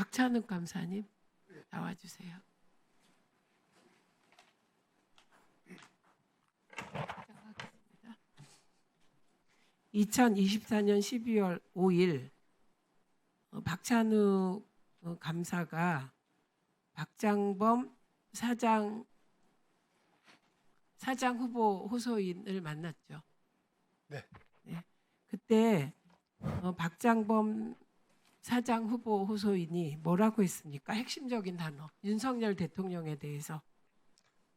박찬욱 감사님 나와주세요. 시작하겠습니다. 2024년 12월 5일 어, 박찬욱 어, 감사가 박장범 사장 사장 후보 호소인을 만났죠. 네. 네. 그때 어, 박장범 사장 후보 호소인이 뭐라고 했습니까? 핵심적인 단어 윤석열 대통령에 대해서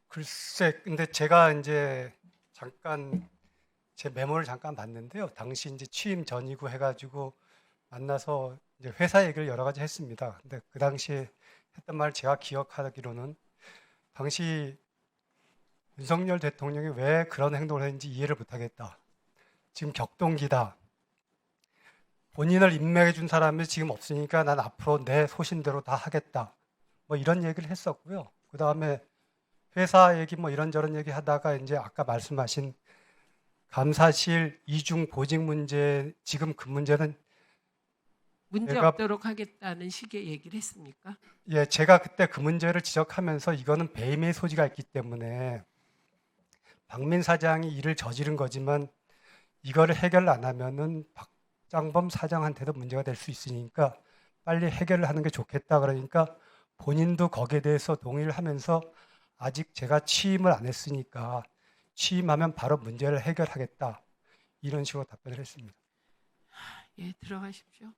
글쎄, 근데 제가 이제 잠깐 제 메모를 잠깐 봤는데요. 당시 이제 취임 전이고 해가지고 만나서 이제 회사 얘기를 여러 가지 했습니다. 근데 그 당시에 했던 말 제가 기억하기로는 당시 윤석열 대통령이 왜 그런 행동을 했는지 이해를 못하겠다. 지금 격동기다. 본인을 임명해 준 사람이 지금 없으니까 난 앞으로 내 소신대로 다 하겠다. 뭐 이런 얘기를 했었고요. 그 다음에 회사 얘기 뭐 이런저런 얘기 하다가 이제 아까 말씀하신 감사실 이중 보직 문제 지금 그 문제는 문제 내가- 없도록 하겠다는 식의 얘기를 했습니까? 예 제가 그때 그 문제를 지적하면서 이거는 배임의 소지가 있기 때문에 박민 사장이 일을 저지른 거지만 이거를 해결 안 하면은 박 장범 사장한테도 문제가 될 수 있으니까 빨리 해결을 하는 게 좋겠다 그러니까 본인도 거기에 대해서 동의를 하면서 아직 제가 취임을 안 했으니까 취임하면 바로 문제를 해결하겠다 이런 식으로 답변을 했습니다. 예, 들어가십시오.